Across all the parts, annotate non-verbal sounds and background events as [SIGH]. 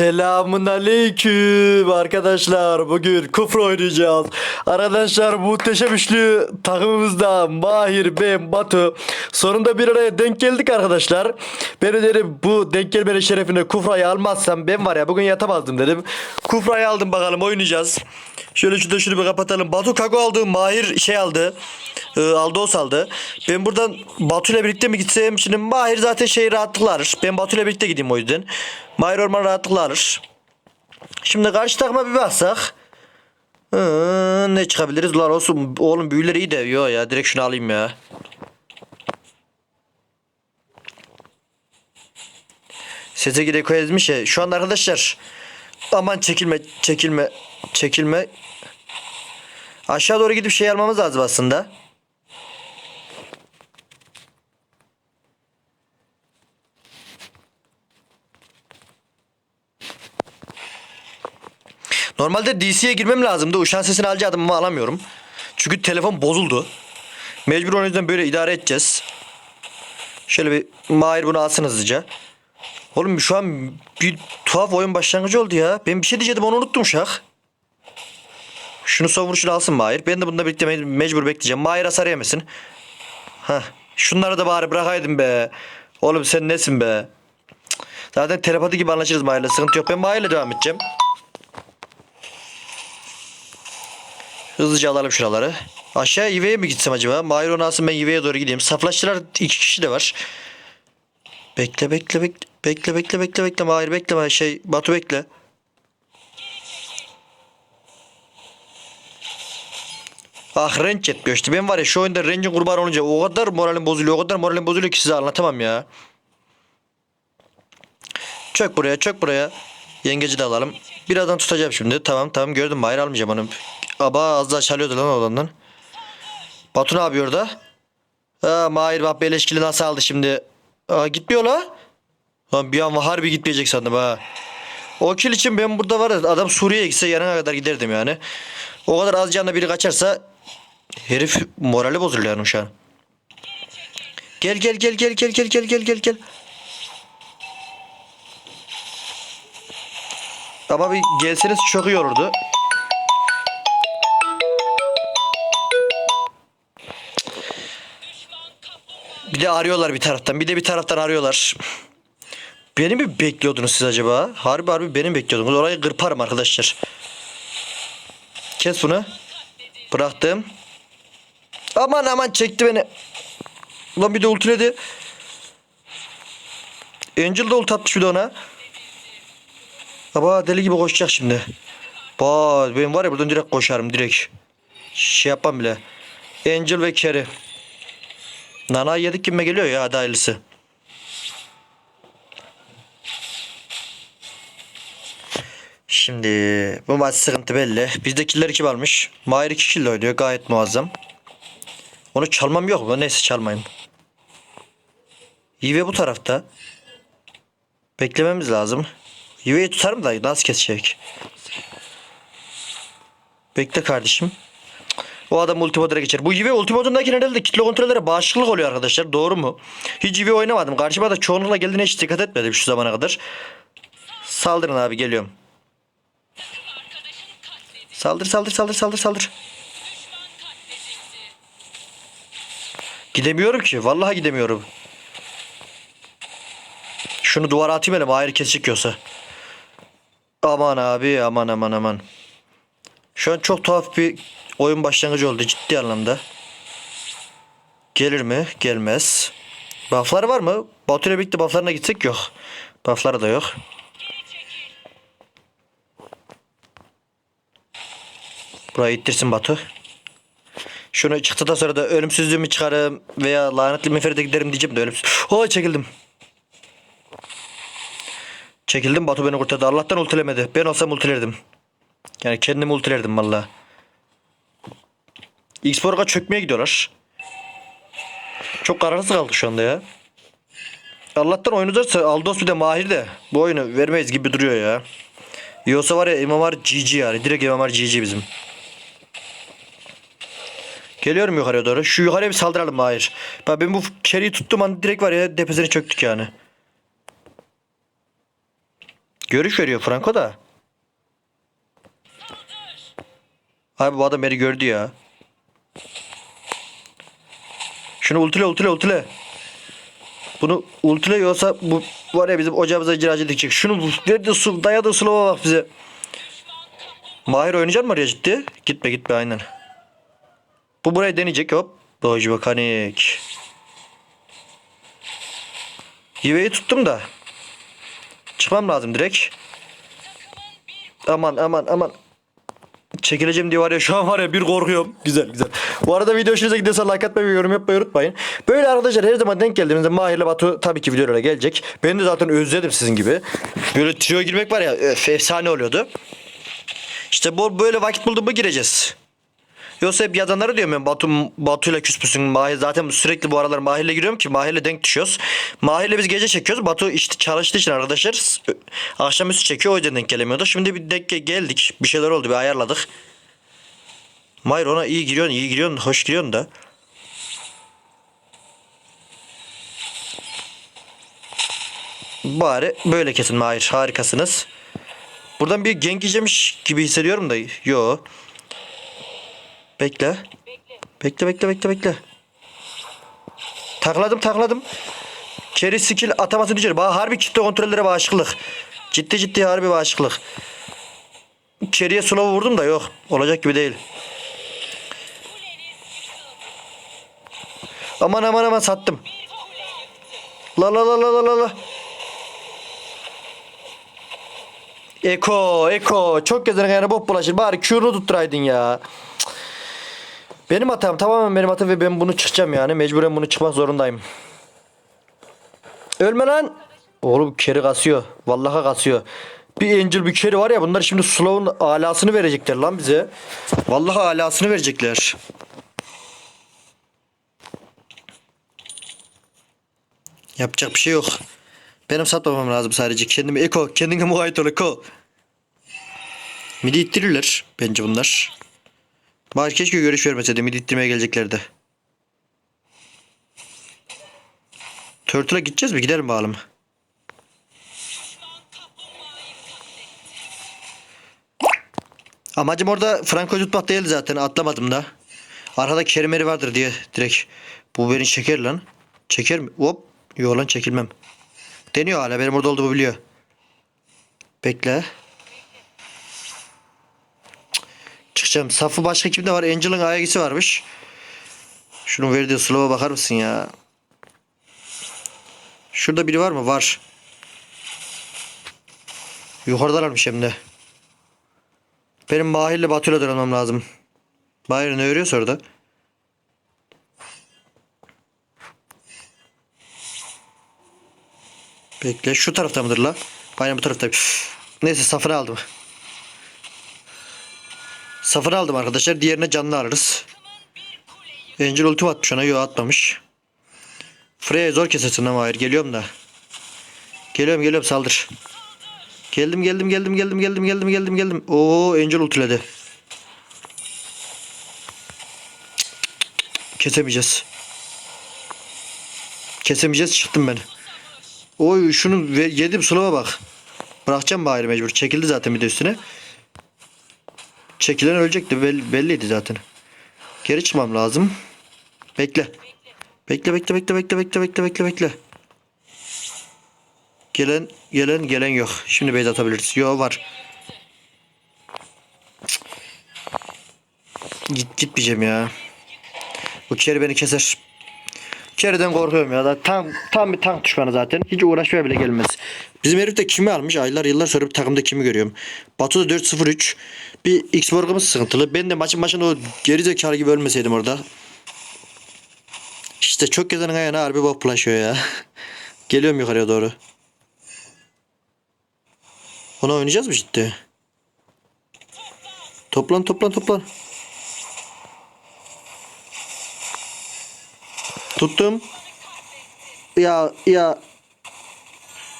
Selamun aleyküm arkadaşlar. Bugün kufra oynayacağız. Arkadaşlar muhteşem üçlü takımımızda Mahir, ben, Batu. Sonunda bir araya denk geldik arkadaşlar. Ben dedim bu denk gelmenin şerefine kufrayı almazsam ben var ya bugün yatamazdım dedim. Kufrayı aldım bakalım oynayacağız. Şöyle şurada şunu bir kapatalım. Batu Kago aldı. Mahir şey aldı. E, Aldos aldı. Ben buradan Batu ile birlikte mi gitsem? Şimdi Mahir zaten şey rahatlıkla alır. Ben Batu ile birlikte gideyim o yüzden. Mahir orman rahatlıkla alır. Şimdi karşı takıma bir baksak. Hı, ne çıkabiliriz? Lan olsun oğlum büyüleri iyi de. Yo ya direkt şunu alayım ya. Sese gide koyazmış ya. Şu anda arkadaşlar aman çekilme çekilme çekilme. Aşağı doğru gidip şey almamız lazım aslında. Normalde DC'ye girmem lazımdı. Uşan sesini alacaktım ama alamıyorum. Çünkü telefon bozuldu. Mecbur o yüzden böyle idare edeceğiz. Şöyle bir Mahir bunu alsın hızlıca. Oğlum şu an bir tuhaf oyun başlangıcı oldu ya. Ben bir şey diyecektim onu unuttum şak. Şunu son vuruşunu alsın Mahir. Ben de bununla birlikte me- mecbur bekleyeceğim. Mahir hasar yemesin. Hah. Şunları da bari bırakaydım be. Oğlum sen nesin be? Zaten telepati gibi anlaşırız Mahir'le. Sıkıntı yok. Ben Mahir'le devam edeceğim. Hızlıca alalım şuraları. Aşağı Ive'ye mi gitsem acaba? Mahir onu alsın ben Ive'ye doğru gideyim. Saflaştılar iki kişi de var. Bekle bekle bekle. Bekle bekle bekle bekle. Mahir bekle. Şey Batu bekle. Ah range yetmiyor işte. Ben var ya şu oyunda range'in kurbanı olunca o kadar moralim bozuluyor. O kadar moralim bozuluyor ki size anlatamam ya. Çök buraya çök buraya. Yengeci de alalım. Birazdan tutacağım şimdi. Tamam tamam gördüm. Mahir almayacağım onu. Aba az daha çalıyordu lan olandan. Batu ne yapıyor da? Ha, Mahir bak beleşkili nasıl aldı şimdi. Aa, gitmiyor la. Lan bir an harbi gitmeyecek sandım ha. O kill için ben burada var adam Suriye'ye gitse yarına kadar giderdim yani. O kadar az canla biri kaçarsa herif morali bozuluyor yani şu an. Gel gel gel gel gel gel gel gel gel gel. Ama bir gelseniz çok iyi olurdu. Bir de arıyorlar bir taraftan. Bir de bir taraftan arıyorlar. Beni mi bekliyordunuz siz acaba? Harbi harbi beni mi bekliyordunuz? Orayı kırparım arkadaşlar. Kes bunu. Bıraktım. Aman aman çekti beni. Ulan bir de ultiledi. Angel de ult atmış bir de ona. Baba deli gibi koşacak şimdi. Bak benim var ya buradan direkt koşarım direkt. Şey yapmam bile. Angel ve Carry. Nana yedik kime geliyor ya hadi. Şimdi bu maç sıkıntı belli. Bizde killer kim almış? Mahir 2 kill oynuyor gayet muazzam. Onu çalmam yok mu? Neyse çalmayayım. Yive bu tarafta. Beklememiz lazım. Yive'yi tutarım da nasıl kesecek? Bekle kardeşim. O adam ultimodlara geçer. Bu Yive ultimodundaki herhalde kitle kontrollere bağışıklık oluyor arkadaşlar. Doğru mu? Hiç Yive oynamadım. Karşıma da çoğunlukla geldiğine hiç dikkat etmedim şu zamana kadar. Saldırın abi geliyorum. Saldır saldır saldır saldır saldır. Gidemiyorum ki. Vallahi gidemiyorum. Şunu duvara atayım hele mahir kesecek yoksa. Aman abi aman aman aman. Şu an çok tuhaf bir oyun başlangıcı oldu ciddi anlamda. Gelir mi? Gelmez. Buff'lar var mı? Batu ile birlikte buff'larına gitsek yok. Buff'ları da yok. Burayı ittirsin Batu. Şunu çıktıktan sonra da ölümsüzlüğümü çıkarım veya lanetli meferide giderim diyeceğim de ölümsüz. Oh çekildim. Çekildim Batu beni kurtardı. Allah'tan ultilemedi. Ben olsam ultilerdim. Yani kendimi ultilerdim valla. X-Borg'a çökmeye gidiyorlar. Çok kararsız kaldık şu anda ya. Allah'tan oyun uzarsa Aldos bir de Mahir de bu oyunu vermeyiz gibi duruyor ya. Yoksa var ya MMR GG yani. Direkt MMR GG bizim. Geliyorum yukarıya doğru. Şu yukarıya bir saldıralım Mahir. Bak ben bu carry'i tuttum an direkt var ya tepesine çöktük yani. Görüş veriyor Franco da. Abi bu adam beni gördü ya. Şunu ultile ultile ultile. Bunu ultile yoksa bu var ya bizim ocağımıza ciracı dikecek. Şunu verdi su dayadı sulava bak bize. Mahir oynayacak mı oraya ciddi? Gitme gitme aynen. Bu burayı deneyecek hop. Doji mekanik. Yiveyi tuttum da. Çıkmam lazım direkt. Aman aman aman. Çekileceğim diye var ya şu an var ya bir korkuyorum. Güzel güzel. Bu arada video hoşunuza gidiyorsa like atmayı yorum yapmayı unutmayın. Böyle arkadaşlar her zaman denk geldiğimizde Mahir'le Batu tabii ki videolara gelecek. Ben de zaten özledim sizin gibi. Böyle trio girmek var ya öf, efsane oluyordu. İşte bu böyle vakit buldum gireceğiz. Yoksa hep yazanları diyorum ben Batu, Batu'yla küsmüşsün. Mahir zaten sürekli bu aralar Mahir'le giriyorum ki Mahir'le denk düşüyoruz. Mahir'le biz gece çekiyoruz. Batu işte çalıştığı için arkadaşlar akşamüstü çekiyor o yüzden denk gelemiyordu. Şimdi bir denk geldik. Bir şeyler oldu bir ayarladık. Mahir ona iyi giriyorsun iyi giriyorsun hoş giriyorsun da. Bari böyle kesin Mahir harikasınız. Buradan bir genk gibi hissediyorum da. Yo. Bekle. Bekle bekle bekle bekle. Takladım takladım. Keri skill atamasını içeri. Bana harbi kitle kontrollere bağışıklık. Ciddi ciddi harbi bağışıklık. Keriye slow vurdum da yok. Olacak gibi değil. Aman aman aman sattım. La la la la la la. Eko, Eko. Çok gezen yani bok bulaşır. Bari Q'nu tutturaydın ya. Cık. Benim hatam tamamen benim hatam ve ben bunu çıkacağım yani. Mecburen bunu çıkmak zorundayım. Ölme lan. Oğlum keri kasıyor. Vallahi kasıyor. Bir Angel bir keri var ya bunlar şimdi Slow'un alasını verecekler lan bize. Vallahi alasını verecekler. Yapacak bir şey yok. Benim satmamam lazım sadece. Kendimi Eko. Kendine muayet ol Eko. Midi ittirirler bence bunlar. Bari keşke görüş vermeseydi. Midi ittirmeye geleceklerdi. Turtle'a gideceğiz mi? Gidelim bakalım. Amacım orada Franco'yu tutmak değildi zaten. Atlamadım da. Arkada kerimeri vardır diye direkt. Bu beni çeker lan. Çeker mi? Hop. Yok lan çekilmem. Deniyor hala. Benim orada olduğumu biliyor. Bekle. Cık, Çıkacağım. Safı başka kimde var? Angel'ın aygısı varmış. Şunun verdiği slow'a bakar mısın ya? Şurada biri var mı? Var. Yukarıdalarmış hem de. Benim Mahir'le Batu'yla dönmem lazım. Mahir ne örüyorsa orada. Bekle şu tarafta mıdır la? Aynen bu tarafta. Neyse safını aldım. Safını aldım arkadaşlar. Diğerine canlı ararız. Angel ulti atmış ona. Yo atmamış. Freya zor kesesin ama hayır. Geliyorum da. Geliyorum geliyorum saldır. Geldim geldim geldim geldim geldim geldim geldim geldim. Oo Angel ultiledi. Kesemeyeceğiz. Kesemeyeceğiz çıktım ben. Oy şunu yedim sulama bak. Bırakacağım bari mecbur. Çekildi zaten bir de üstüne. Çekilen ölecekti. Belli, belliydi zaten. Geri çıkmam lazım. Bekle. Bekle bekle bekle bekle bekle bekle bekle bekle. Gelen gelen gelen yok. Şimdi base atabiliriz. Yo var. Cık. Git gitmeyeceğim ya. Bu keri beni keser. Keriden korkuyorum ya da tam tam bir tank düşmanı zaten. Hiç uğraşmaya bile gelmez. Bizim herif de kimi almış? Aylar yıllar sonra bir takımda kimi görüyorum. Batu da 4-0-3. Bir X-Borg'umuz sıkıntılı. Ben de maçın başında o gerizekalı gibi ölmeseydim orada. İşte çok gezenin ayağına harbi bok bulaşıyor ya. [LAUGHS] Geliyorum yukarıya doğru. Ona oynayacağız mı ciddi? Toplan toplan toplan. Tuttum. Ya ya.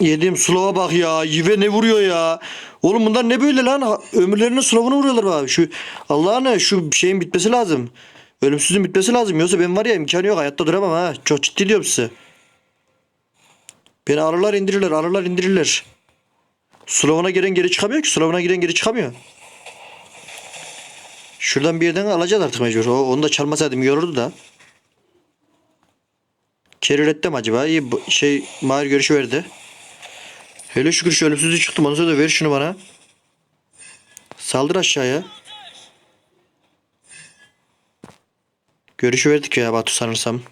Yediğim sulava bak ya. Yive ne vuruyor ya. Oğlum bunlar ne böyle lan? Ömürlerinin sulavını vuruyorlar abi. Şu Allah'ına şu şeyin bitmesi lazım. Ölümsüzün bitmesi lazım. Yoksa ben var ya imkanı yok. Hayatta duramam ha. Çok ciddi diyorum size. Beni ararlar indirirler. Ararlar indirirler. Slow'una giren geri çıkamıyor ki. Slow'una giren geri çıkamıyor. Şuradan bir yerden alacağız artık mecbur. O, onu da çalmasaydım yorurdu da. Keri üretti mi acaba? İyi şey Mahir görüşü verdi. Hele şükür şu ölümsüzlüğü çıktım. Ondan sonra da ver şunu bana. Saldır aşağıya. Görüşü verdik ya Batu sanırsam.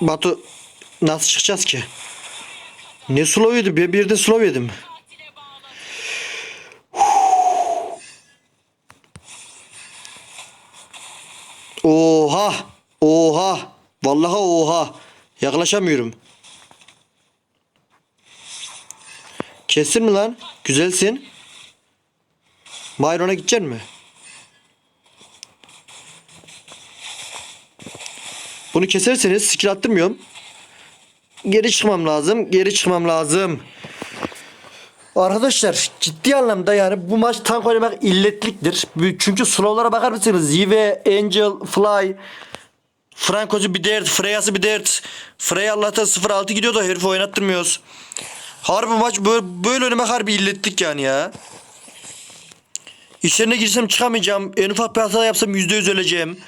Batu nasıl çıkacağız ki? Ne slow yedim? Ben bir de slow yedim. Oha! Oha! Vallahi oha! Yaklaşamıyorum. Kestin mi lan? Güzelsin. Mayron'a gideceksin mi? Bunu keserseniz skill attırmıyorum. Geri çıkmam lazım. Geri çıkmam lazım. Arkadaşlar ciddi anlamda yani bu maç tank oynamak illetliktir. Çünkü slow'lara bakar mısınız? Zive, Angel, Fly, Franco'su bir dert, Freya'sı bir dert. Freya Allah'tan 0-6 gidiyor da herifi oynattırmıyoruz. Harbi maç böyle, böyle oynamak harbi illettik yani ya. İşlerine girsem çıkamayacağım. En ufak bir hata yapsam %100 öleceğim.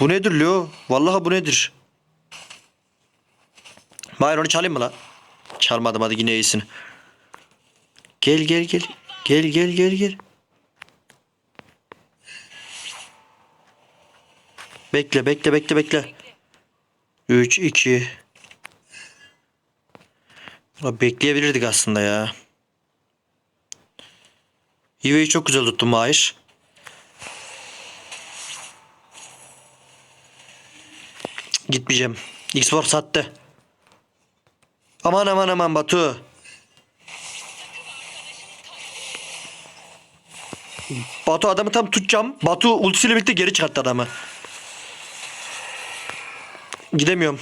Bu nedir Leo? Vallahi bu nedir? Hayır onu çalayım mı lan? Çalmadım hadi yine iyisin. Gel gel gel. Gel gel gel gel. Bekle bekle bekle bekle. 3 2 Ulan Bekleyebilirdik aslında ya. Hive'yi çok güzel tuttum Mahir. Gitmeyeceğim. Xbox sattı. Aman aman aman Batu. Batu adamı tam tutacağım. Batu ultisiyle birlikte geri çıkarttı adamı. Gidemiyorum.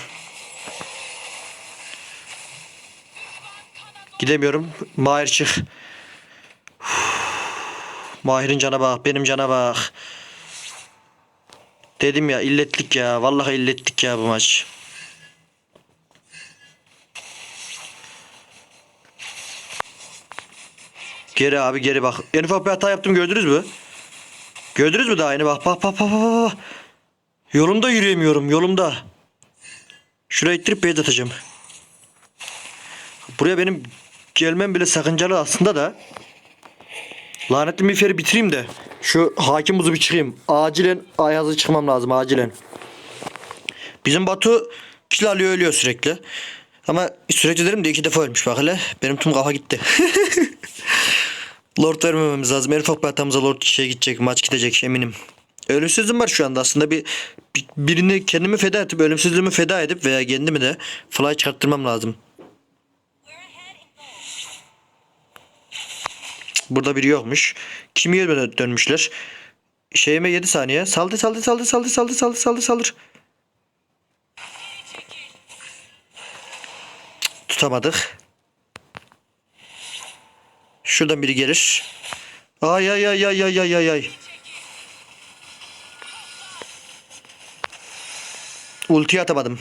Gidemiyorum. Mahir çık. Mahir'in cana bak. Benim cana bak. Dedim ya illetlik ya. Vallahi illettik ya bu maç. Geri abi geri bak. En ufak bir hata yaptım gördünüz mü? Gördünüz mü daha yeni bak bak bak bak bak bak. Yolumda yürüyemiyorum yolumda. Şuraya ittirip beyaz atacağım. Buraya benim gelmem bile sakıncalı aslında da. Lanetli miferi bitireyim de. Şu hakim buzu bir çıkayım. Acilen Ayaz'ı çıkmam lazım acilen. Bizim Batu kil alıyor ölüyor sürekli. Ama sürekli derim de iki defa ölmüş bak hele. Benim tüm kafa gitti. [LAUGHS] Lord vermememiz lazım. Bir hatamıza Lord şey gidecek. Maç gidecek eminim. Ölümsüzlüğüm var şu anda aslında bir, bir- birini kendimi feda edip ölümsüzlüğümü feda edip veya kendimi de fly çıkarttırmam lazım. Burada biri yokmuş. Kimi yerine dönmüşler. Şeyime 7 saniye. Saldı saldı saldı saldı saldı saldı saldı saldır. Tutamadık. Şuradan biri gelir. Ay ay ay ay ay ay ay ay. Ulti atamadım.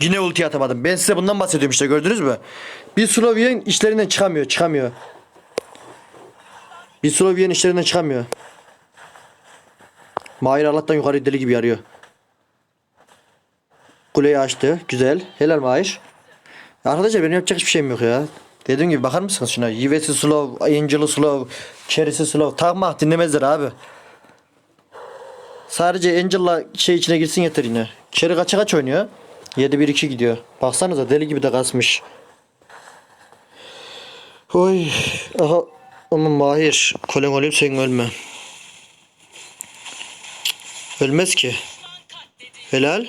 Yine ulti atamadım. Ben size bundan bahsediyorum işte gördünüz mü? Bir Slovyen işlerinden çıkamıyor, çıkamıyor. Bir Slovyen işlerinden çıkamıyor. Mahir Allah'tan yukarı deli gibi yarıyor. Kuleyi açtı. Güzel. Helal Mahir. Arkadaşlar benim yapacak hiçbir şeyim yok ya. Dediğim gibi bakar mısınız şuna? Yivesi slow, Angel'ı slow, Cherry'si slow. Takma dinlemezler abi. Sadece Angel'la şey içine girsin yeter yine. Cherry kaça kaç oynuyor? 7-1-2 gidiyor. Baksanıza deli gibi de kasmış. Oy. Aha. Aman Mahir. Kolen olayım sen ölme. Ölmez ki. Helal.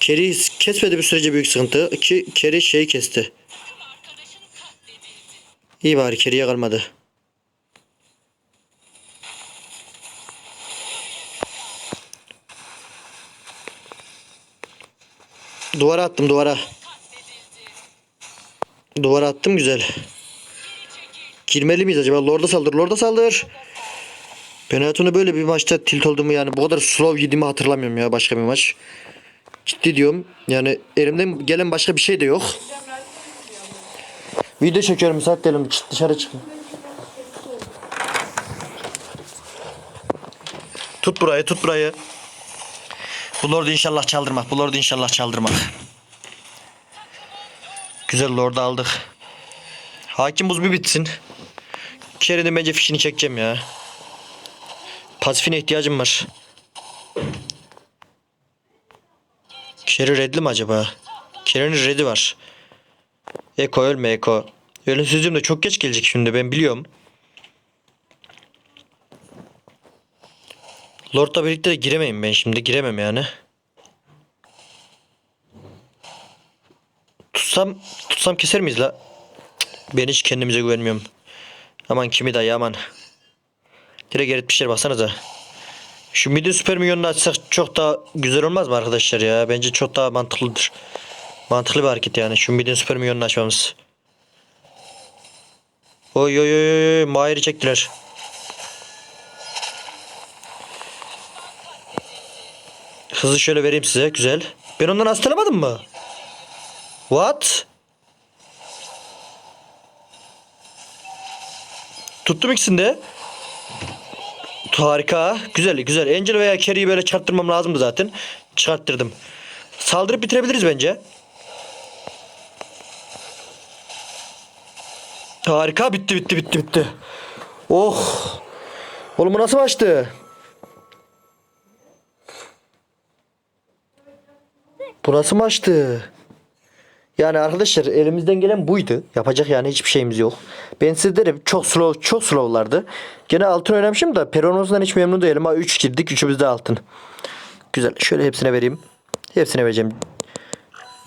Keri kesmedi bir sürece büyük sıkıntı. Ki Keri şeyi kesti. İyi bari Keri'ye kalmadı. Duvara attım duvara. Duvara attım güzel. Girmeli miyiz acaba? Lord'a saldır. Lord'a saldır. Ben hayatımda böyle bir maçta tilt olduğumu yani bu kadar slow yediğimi hatırlamıyorum ya başka bir maç. Ciddi diyorum. Yani elimden gelen başka bir şey de yok. Video çekiyorum müsait değilim. Çık- Dışarı çıkın. Tut burayı tut burayı. Bu lordu inşallah çaldırmak. Bu lordu inşallah çaldırmak. Güzel lordu aldık. Hakim buz bir bitsin. Kerry'nin bence fişini çekeceğim ya. Pasifine ihtiyacım var. Kerry redli mi acaba? Kerry'nin redi var. Eko ölme Eko. Ölümsüzlüğüm de çok geç gelecek şimdi ben biliyorum. Lord'la birlikte de giremeyim ben şimdi. Giremem yani. Tutsam, tutsam keser miyiz la? Ben hiç kendimize güvenmiyorum. Aman kimi dayı aman. Direkt eritmişler baksanıza. Şu midin süper milyonunu açsak çok daha güzel olmaz mı arkadaşlar ya? Bence çok daha mantıklıdır. Mantıklı bir hareket yani. Şu midin süper milyonunu açmamız. Oy oy oy oy. Mahir'i çektiler. Hızlı şöyle vereyim size. Güzel. Ben ondan hastalamadım mı? What? Tuttum ikisini de. Harika. Güzel güzel. Angel veya Carrie'yi böyle çarptırmam lazımdı zaten. Çıkarttırdım. Saldırıp bitirebiliriz bence. Harika. Bitti bitti bitti bitti. Oh. Oğlum bu nasıl açtı? Bu nasıl maçtı? Yani arkadaşlar elimizden gelen buydu. Yapacak yani hiçbir şeyimiz yok. Ben size derim çok slow çok slowlardı. Gene altın oynamışım da Peronos'dan hiç memnun değilim. Ha 3 girdik 3'ümüz de altın. Güzel şöyle hepsine vereyim. Hepsine vereceğim.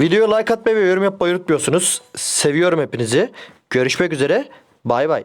Videoya like atmayı ve yorum yapmayı unutmuyorsunuz. Seviyorum hepinizi. Görüşmek üzere. Bay bay.